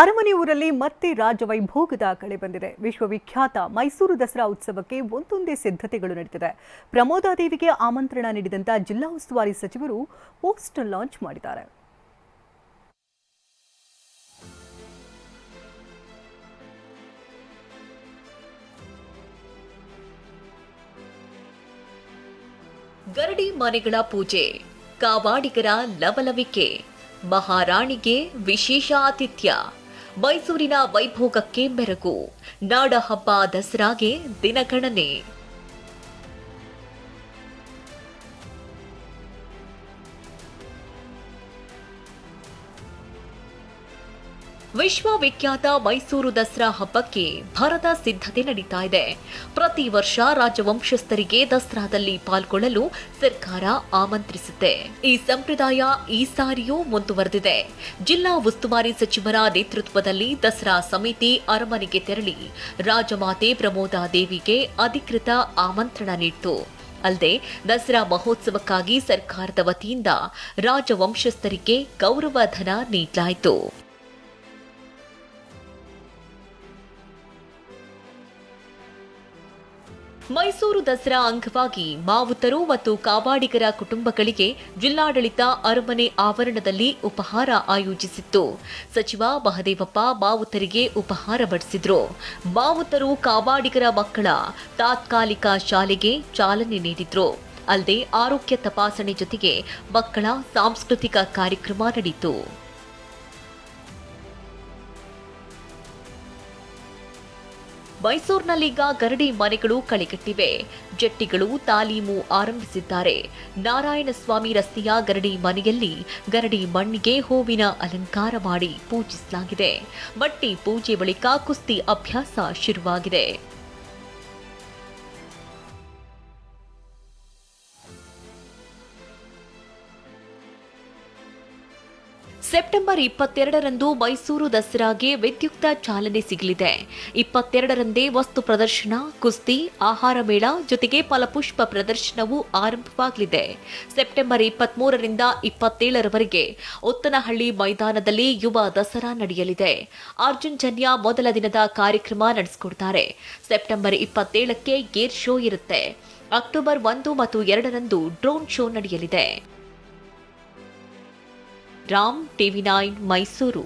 ಅರಮನೆ ಊರಲ್ಲಿ ಮತ್ತೆ ರಾಜವೈಭೋಗದ ಕಳೆ ಬಂದಿದೆ. ವಿಶ್ವವಿಖ್ಯಾತ ಮೈಸೂರು ದಸರಾ ಉತ್ಸವಕ್ಕೆ ಒಂದೊಂದೇ ಸಿದ್ಧತೆಗಳು ನಡೆದಿದೆ ಪ್ರಮೋದಾದೇವಿಗೆ ಆಮಂತ್ರಣ ನೀಡಿದಂತ ಜಿಲ್ಲಾ ಉಸ್ತುವಾರಿ ಸಚಿವರು ಪೋಸ್ಟರ್ ಲಾಂಚ್ ಮಾಡಿದ್ದಾರೆ. ಗರಡಿ ಮನೆಗಳ ಪೂಜೆ, ಕಾವಾಡಿಗರ ಲವಲವಿಕೆ, ಮಹಾರಾಣಿಗೆ ವಿಶೇಷ ಆತಿಥ್ಯ. ಮೈಸೂರಿನ ವೈಭೋಗಕ್ಕೆ ಮೆರಗು. ನಾಡಹಬ್ಬ ದಸರಾಗೆ ದಿನಗಣನೆ. ವಿಶ್ವವಿಖ್ಯಾತ ಮೈಸೂರು ದಸರಾ ಹಬ್ಬಕ್ಕೆ ಭರದ ಸಿದ್ಧತೆ ನಡೀತಾ ಇದೆ. ಪ್ರತಿ ವರ್ಷ ರಾಜವಂಶಸ್ಥರಿಗೆ ದಸರಾದಲ್ಲಿ ಪಾಲ್ಗೊಳ್ಳಲು ಸರ್ಕಾರ ಆಮಂತ್ರಿಸುತ್ತೆ. ಈ ಸಂಪ್ರದಾಯ ಈ ಸಾರಿಯೂ ಮುಂದುವರೆದಿದೆ. ಜಿಲ್ಲಾ ಉಸ್ತುವಾರಿ ಸಚಿವರ ನೇತೃತ್ವದಲ್ಲಿ ದಸರಾ ಸಮಿತಿ ಅರಮನೆಗೆ ತೆರಳಿ ರಾಜಮಾತೆ ಪ್ರಮೋದಾ ದೇವಿಗೆ ಅಧಿಕೃತ ಆಮಂತ್ರಣ ನೀಡಿತು. ಅಲ್ಲದೆ ದಸರಾ ಮಹೋತ್ಸವಕ್ಕಾಗಿ ಸರ್ಕಾರದ ವತಿಯಿಂದ ರಾಜವಂಶಸ್ಥರಿಗೆ ಗೌರವಧನ ನೀಡಲಾಯಿತು. ಮೈಸೂರು ದಸರಾ ಅಂಗವಾಗಿ ಮಾವುತರು ಮತ್ತು ಕಾವಾಡಿಗರ ಕುಟುಂಬಗಳಿಗೆ ಜಿಲ್ಲಾಡಳಿತ ಅರಮನೆ ಆವರಣದಲ್ಲಿ ಉಪಹಾರ ಆಯೋಜಿಸಿತ್ತು. ಸಚಿವ ಮಹದೇವಪ್ಪ ಮಾವುತರಿಗೆ ಉಪಹಾರ ಬಡಿಸಿದ್ರು. ಮಾವುತರು ಕಾವಾಡಿಗರ ಮಕ್ಕಳ ತಾತ್ಕಾಲಿಕ ಶಾಲೆಗೆ ಚಾಲನೆ ನೀಡಿದ್ರು. ಅಲ್ಲದೆ ಆರೋಗ್ಯ ತಪಾಸಣೆ ಜೊತೆಗೆ ಮಕ್ಕಳ ಸಾಂಸ್ಕೃತಿಕ ಕಾರ್ಯಕ್ರಮ ನಡೆಯಿತು. ಮೈಸೂರಿನಲ್ಲೀಗ ಗರಡಿ ಮನೆಗಳು ಕಳೆಗಟ್ಟಿವೆ. ಜಟ್ಟಿಗಳು ತಾಲೀಮು ಆರಂಭಿಸಿದ್ದಾರೆ. ನಾರಾಯಣಸ್ವಾಮಿ ರಸ್ತೆಯ ಗರಡಿ ಮನೆಯಲ್ಲಿ ಗರಡಿ ಮಣ್ಣಿಗೆ ಹೂವಿನ ಅಲಂಕಾರ ಮಾಡಿ ಪೂಜಿಸಲಾಗಿದೆ. ಮಟ್ಟಿ ಪೂಜೆ ಬಳಿಕ ಕುಸ್ತಿ ಅಭ್ಯಾಸ ಶುರುವಾಗಿದೆ. ಸೆಪ್ಟೆಂಬರ್ ಇಪ್ಪತ್ತೆರಡರಂದು ಮೈಸೂರು ದಸರಾಗೆ ವಿದ್ಯುಕ್ತ ಚಾಲನೆ ಸಿಗಲಿದೆ. ಇಪ್ಪತ್ತೆರಡರಂದೇ ವಸ್ತು ಪ್ರದರ್ಶನ, ಕುಸ್ತಿ, ಆಹಾರ ಮೇಳ ಜೊತೆಗೆ ಫಲಪುಷ್ಪ ಪ್ರದರ್ಶನವೂ ಆರಂಭವಾಗಲಿದೆ. ಸೆಪ್ಟೆಂಬರ್ ಇಪ್ಪತ್ಮೂರರಿಂದ ಇಪ್ಪತ್ತೇಳರವರೆಗೆ ಉತ್ತನಹಳ್ಳಿ ಮೈದಾನದಲ್ಲಿ ಯುವ ದಸರಾ ನಡೆಯಲಿದೆ. ಅರ್ಜುನ್ ಜನ್ಯ ಮೊದಲ ದಿನದ ಕಾರ್ಯಕ್ರಮ ನಡೆಸಿಕೊಡ್ತಾರೆ. ಸೆಪ್ಟೆಂಬರ್ ಇಪ್ಪತ್ತೇಳಕ್ಕೆ ಗೇರ್ ಶೋ ಇರುತ್ತೆ. ಅಕ್ಟೋಬರ್ ಒಂದು ಮತ್ತು ಎರಡರಂದು ಡ್ರೋನ್ ಶೋ ನಡೆಯಲಿದೆ. Ram TV nine Mysuru.